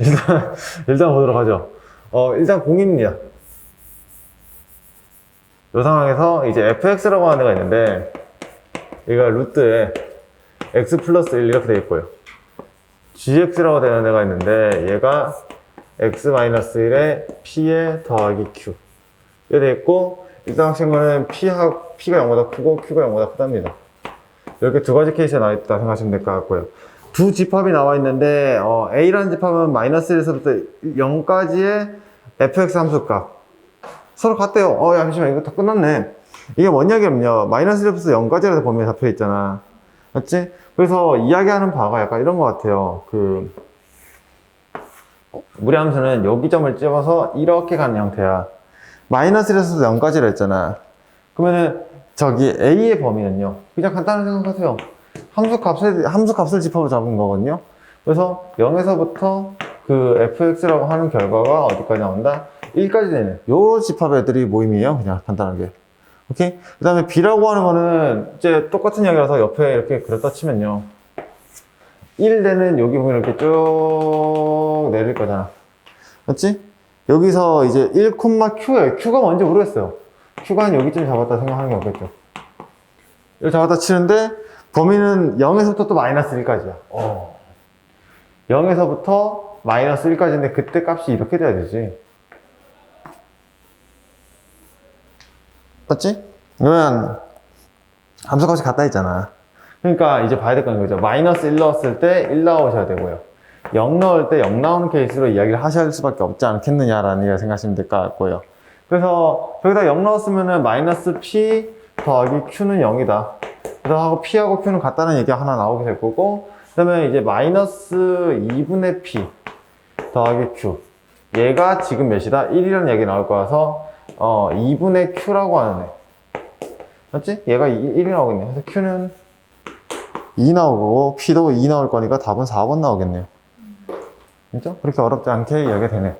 일단, 일단 보도록 하죠. 어, 일단 공입니다. 이 상황에서 이제 fx라고 하는 애가 있는데, 얘가 루트에 x 플러스 1 이렇게 되어 있고요. gx라고 되는 애가 있는데, 얘가 x 마이너스 1에 p에 더하기 q. 이렇게 되어 있고, 일단 친구는 p하, p가 0보다 크고 q가 0보다 크답니다. 이렇게 두 가지 케이스가 나와 있다 생각하시면 될 것 같고요. 두 집합이 나와 있는데, 어, A라는 집합은 마이너스 1에서부터 0까지의 fx 함수 값. 서로 같대요. 어, 야, 잠시만, 이거 다 끝났네. 이게 뭔 이야기냐면요. 마이너스 1에서 0까지라도 범위에 잡혀 있잖아. 맞지? 그래서 이야기하는 바가 약간 이런 것 같아요. 그, 우리 함수는 여기 점을 찍어서 이렇게 가는 형태야. 마이너스 1에서 0까지라 했잖아. 그러면은 저기 A의 범위는요. 그냥 간단하게 생각하세요. 함수 값을, 함수 값을 집합으로 잡은 거거든요. 그래서 0에서부터 그 fx라고 하는 결과가 어디까지 나온다? 1까지 되는 요 집합 애들이 모임이에요. 그냥 간단하게. 오케이? 그 다음에 b라고 하는 거는 이제 똑같은 이야기라서 옆에 이렇게 그렸다 치면요. 1 되는 여기 보면 이렇게 쭉 내릴 거잖아. 맞지? 여기서 이제 1, q예요. q가 뭔지 모르겠어요. q가 한 여기쯤 잡았다 생각하는 게 없겠죠. 이렇게 잡았다 치는데 범위는 0에서부터 또 마이너스 1까지야. 어. 0에서부터 마이너스 1까지인데 그때 값이 이렇게 돼야 되지. 맞지? 그러면 함수값이 같다 했잖아. 그러니까 이제 봐야 될 건 이거죠. 마이너스 1 넣었을 때 1 나오셔야 되고요. 0 넣을 때 0 나오는 케이스로 이야기를 하셔야 할 수밖에 없지 않겠느냐라는 이야기 생각하시면 될 것 같고요. 그래서 여기다 0 넣었으면은 마이너스 p 더하기 q는 0이다. 그래서 하고 p하고 q는 같다는 얘기가 하나 나오게 될 거고 그 다음에 이제 마이너스 2분의 p 더하기 q 얘가 지금 몇이다? 1이라는 얘기 나올 거라서 어 2분의 q라고 하는 애 맞지? 얘가 1이 나오겠네 그래서 q는 2 나오고 p도 2 나올 거니까 답은 4번 나오겠네요 진짜? 그렇게 어렵지 않게 이야기가 되네